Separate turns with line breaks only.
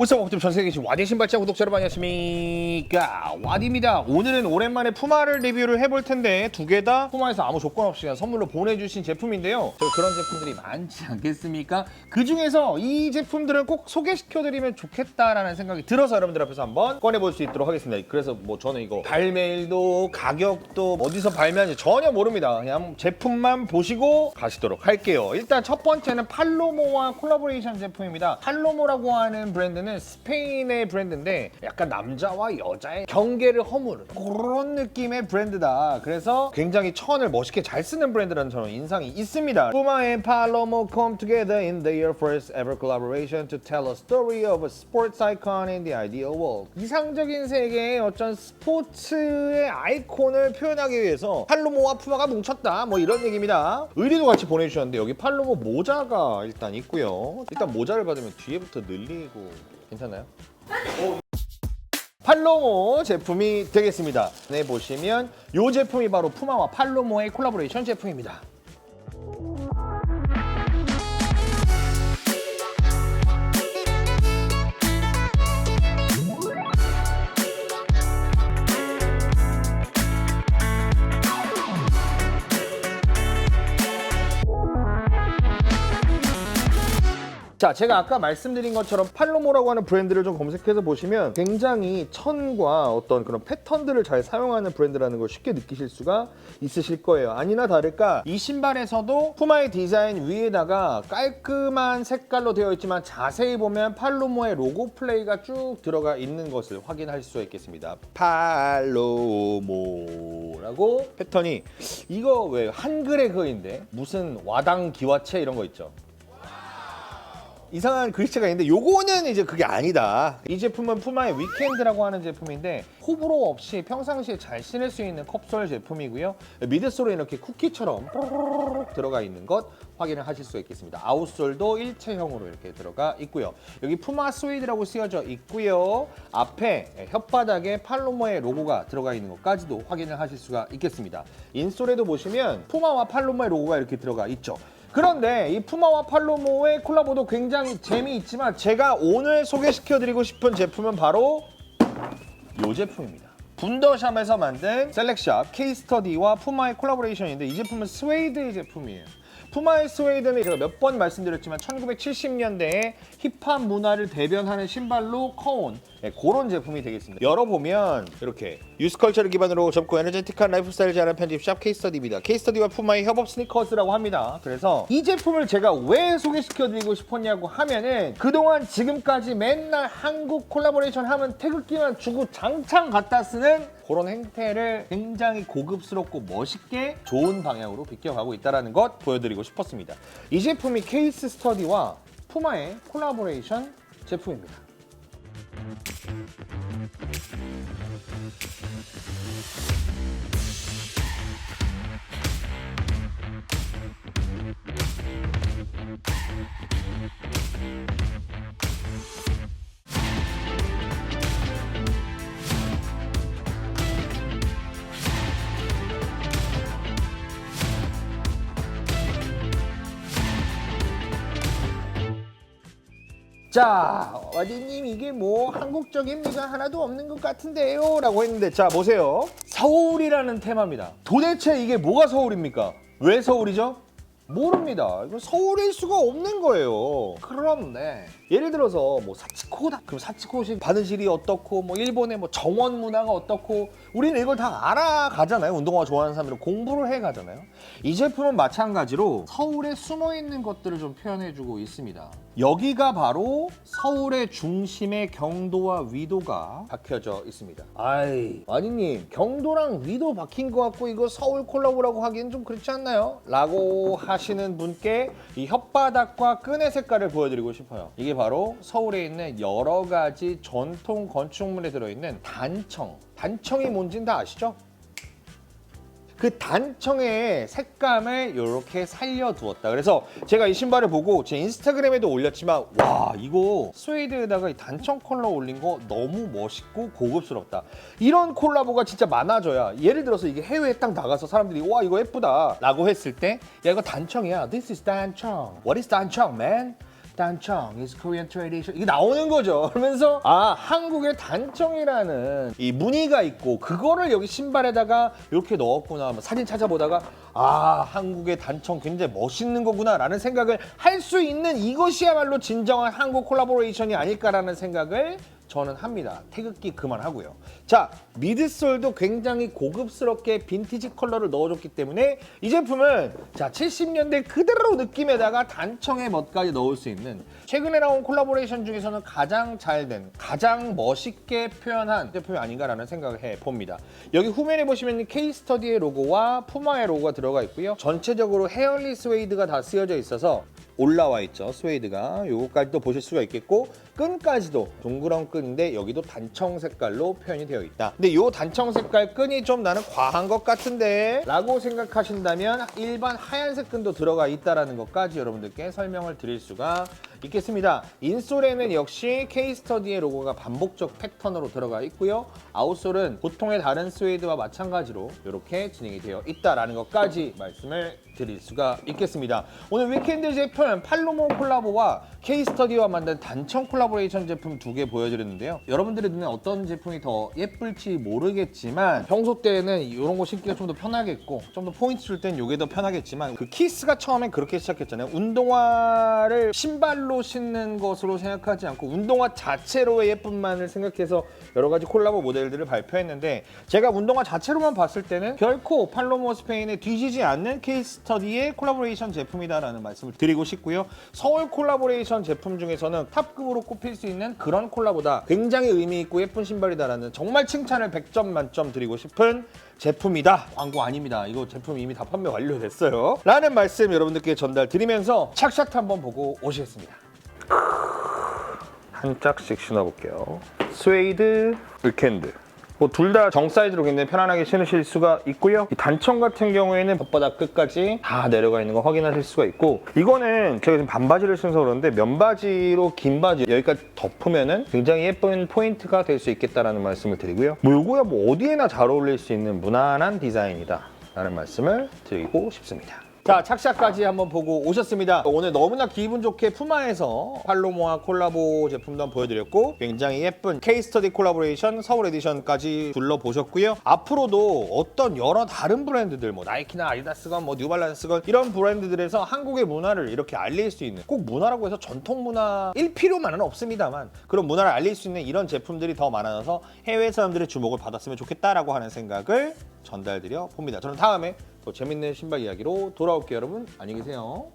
목점 전 세계 계신 와디 신발자 구독자 여러분 안녕하십니까? 와디입니다. 오늘은 오랜만에 푸마를 리뷰를 해볼 텐데 두 개 다 푸마에서 아무 조건 없이 그냥 선물로 보내주신 제품인데요. 저 그런 제품들이 많지 않겠습니까? 그 중에서 이 제품들을 꼭 소개시켜드리면 좋겠다라는 생각이 들어서 여러분들 앞에서 한번 꺼내볼 수 있도록 하겠습니다. 그래서 뭐 저는 이거 발매일도 가격도 어디서 발매하는지 전혀 모릅니다. 그냥 제품만 보시고 가시도록 할게요. 일단 첫 번째는 팔로모와 콜라보레이션 제품입니다. 팔로모라고 하는 브랜드는 스페인의 브랜드인데 약간 남자와 여자의 경계를 허무는 그런 느낌의 브랜드다. 그래서 굉장히 천을 멋있게 잘 쓰는 브랜드라는 저는 인상이 있습니다. Puma and Palomo come together in their first ever collaboration to tell a story of a sports icon in the ideal world. 이상적인 세계의 어떤 스포츠의 아이콘을 표현하기 위해서 팔로모와 푸마가 뭉쳤다. 뭐 이런 얘기입니다. 의리도 같이 보내주셨는데 여기 팔로모 모자가 일단 있고요. 일단 모자를 받으면 뒤에부터 늘리고 괜찮나요? 팔로모 제품이 되겠습니다. 네 보시면 이 제품이 바로 푸마와 팔로모의 콜라보레이션 제품입니다. 자, 제가 아까 말씀드린 것처럼 팔로모라고 하는 브랜드를 좀 검색해서 보시면 굉장히 천과 어떤 그런 패턴들을 잘 사용하는 브랜드라는 걸 쉽게 느끼실 수가 있으실 거예요. 아니나 다를까 이 신발에서도 푸마의 디자인 위에다가 깔끔한 색깔로 되어 있지만 자세히 보면 팔로모의 로고 플레이가 쭉 들어가 있는 것을 확인할 수 있겠습니다. 팔로모라고 패턴이 이거 왜 한글의 그인데 무슨 와당 기와체 이런 거 있죠. 이상한 글씨가 있는데 요거는 이제 그게 아니다. 이 제품은 푸마의 위켄드라고 하는 제품인데 호불호 없이 평상시에 잘 신을 수 있는 컵솔 제품이고요. 미드솔에 이렇게 쿠키처럼 들어가 있는 것 확인을 하실 수 있겠습니다. 아웃솔도 일체형으로 이렇게 들어가 있고요. 여기 푸마 스웨이드라고 쓰여져 있고요. 앞에 혓바닥에 팔로모의 로고가 들어가 있는 것까지도 확인을 하실 수가 있겠습니다. 인솔에도 보시면 푸마와 팔로모의 로고가 이렇게 들어가 있죠. 그런데 이 푸마와 팔로모의 콜라보도 굉장히 재미있지만 제가 오늘 소개시켜드리고 싶은 제품은 바로 이 제품입니다. 분더샵에서 만든 셀렉샵 케이스터디와 푸마의 콜라보레이션인데 이 제품은 스웨이드의 제품이에요. 푸마의 스웨이드는 제가 몇 번 말씀드렸지만 1970년대에 힙합 문화를 대변하는 신발로 커온 네, 그런 제품이 되겠습니다. 열어보면 이렇게 유스컬처를 기반으로 접고 에너제틱한 라이프 스타일을 잘하는 편집샵 케이스터디입니다. 케이스터디와 푸마의 협업 스니커즈라고 합니다. 그래서 이 제품을 제가 왜 소개시켜드리고 싶었냐고 하면은 그동안 지금까지 맨날 한국 콜라보레이션 하면 태극기만 주고 장창 갖다 쓰는 그런 행태를 굉장히 고급스럽고 멋있게 좋은 방향으로 비껴가고 있다는 것 보여드리고 싶었습니다. 이 제품이 케이스 스터디와 푸마의 콜라보레이션 제품입니다. Música 자, 와디님 이게 뭐 한국적인 미가 하나도 없는 것 같은데요? 라고 했는데 자 보세요. 서울이라는 테마입니다. 도대체 이게 뭐가 서울입니까? 왜 서울이죠? 모릅니다. 이건 서울일 수가 없는 거예요. 그런데 예를 들어서 뭐 사치코다. 그럼 사치코시 바느질이 어떻고 뭐 일본의 뭐 정원 문화가 어떻고 우리는 이걸 다 알아가잖아요. 운동화 좋아하는 사람들은 공부를 해 가잖아요. 이 제품은 마찬가지로 서울에 숨어 있는 것들을 좀 표현해 주고 있습니다. 여기가 바로 서울의 중심에 경도와 위도가 박혀져 있습니다. 아이, 와니님, 경도랑 위도 박힌 것 같고 이거 서울 콜라보라고 하기엔 좀 그렇지 않나요? 라고 하시는 분께 이 혓바닥과 끈의 색깔을 보여드리고 싶어요. 이게 바로 서울에 있는 여러 가지 전통 건축물에 들어있는 단청. 단청이 뭔지는 다 아시죠? 그 단청의 색감을 이렇게 살려두었다. 그래서 제가 이 신발을 보고 제 인스타그램에도 올렸지만 와 이거 스웨이드에다가 이 단청 컬러 올린 거 너무 멋있고 고급스럽다. 이런 콜라보가 진짜 많아져야 예를 들어서 이게 해외에 딱 나가서 사람들이 와 이거 예쁘다 라고 했을 때 야 이거 단청이야. This is 단청. What is 단청 man? 단청 is Korean tradition 이게 나오는 거죠. 그러면서 아 한국의 단청이라는 이 무늬가 있고 그거를 여기 신발에다가 이렇게 넣었구나. 뭐 사진 찾아보다가 아 한국의 단청 굉장히 멋있는 거구나라는 생각을 할 수 있는 이것이야말로 진정한 한국 콜라보레이션이 아닐까라는 생각을 저는 합니다. 태극기 그만하고요. 자, 미드솔도 굉장히 고급스럽게 빈티지 컬러를 넣어줬기 때문에 이 제품은 자 70년대 그대로 느낌에다가 단청의 멋까지 넣을 수 있는 최근에 나온 콜라보레이션 중에서는 가장 잘 된, 가장 멋있게 표현한 제품이 아닌가라는 생각을 해봅니다. 여기 후면에 보시면 케이스터디의 로고와 푸마의 로고가 들어가 있고요. 전체적으로 헤어리 스웨이드가 다 쓰여져 있어서 올라와 있죠 스웨이드가 요거까지도 보실 수가 있겠고 끈까지도 동그란 끈인데 여기도 단청 색깔로 표현이 되어 있다. 근데 요 단청 색깔 끈이 좀 나는 과한 것 같은데 라고 생각하신다면 일반 하얀색 끈도 들어가 있다라는 것까지 여러분들께 설명을 드릴 수가 있겠습니다. 인솔에는 역시 케이스터디의 로고가 반복적 패턴으로 들어가 있고요. 아웃솔은 보통의 다른 스웨이드와 마찬가지로 이렇게 진행이 되어 있다라는 것까지 말씀을 드릴 수가 있겠습니다. 오늘 위켄드 제품 팔로모 콜라보와 케이스터디와 만든 단청 콜라보 레이션 제품 두 개 보여드렸는데요. 여러분들의 눈에 어떤 제품이 더 예쁠지 모르겠지만 평소 때는 이런 거 신기가 좀 더 편하겠고 좀 더 포인트 줄땐 이게 더 편하겠지만 그 키스가 처음엔 그렇게 시작했잖아요. 운동화를 신발로 신는 것으로 생각하지 않고 운동화 자체로의 예쁨만을 생각해서 여러 가지 콜라보 모델들을 발표했는데 제가 운동화 자체로만 봤을 때는 결코 팔로모 스페인에 뒤지지 않는 케이스터디의 콜라보레이션 제품이다라는 말씀을 드리고 싶고요. 서울 콜라보레이션 제품 중에서는 탑급으로 꼽힐 수 있는 그런 콜라보다 굉장히 의미 있고 예쁜 신발이다라는 정말 칭찬을 100점 만점 드리고 싶은 제품이다. 광고 아닙니다. 이거 제품 이미 다 판매 완료됐어요. 라는 말씀 여러분들께 전달 드리면서 착샷 한번 보고 오시겠습니다. 한 짝씩 신어볼게요. 스웨이드, 위켄드. 뭐 둘 다 정 사이즈로 굉장히 편안하게 신으실 수가 있고요. 이 단청 같은 경우에는 혓바닥 끝까지 다 내려가 있는 거 확인하실 수가 있고 이거는 제가 지금 반바지를 신어서 그러는데 면바지로 긴 바지 여기까지 덮으면은 굉장히 예쁜 포인트가 될 수 있겠다라는 말씀을 드리고요. 뭐 이거야 뭐 어디에나 잘 어울릴 수 있는 무난한 디자인이다. 라는 말씀을 드리고 싶습니다. 자 착샷까지 한번 보고 오셨습니다. 오늘 너무나 기분 좋게 푸마에서 팔로모와 콜라보 제품도 한번 보여드렸고 굉장히 예쁜 케이스터디 콜라보레이션 서울 에디션까지 둘러보셨고요. 앞으로도 어떤 여러 다른 브랜드들 뭐 나이키나 아디다스건 뭐 뉴발란스건 이런 브랜드들에서 한국의 문화를 이렇게 알릴 수 있는 꼭 문화라고 해서 전통 문화일 필요만은 없습니다만 그런 문화를 알릴 수 있는 이런 제품들이 더 많아서 해외 사람들의 주목을 받았으면 좋겠다라고 하는 생각을 전달드려 봅니다. 저는 다음에 또 재밌는 신발 이야기로 돌아올게요 여러분. 안녕히 계세요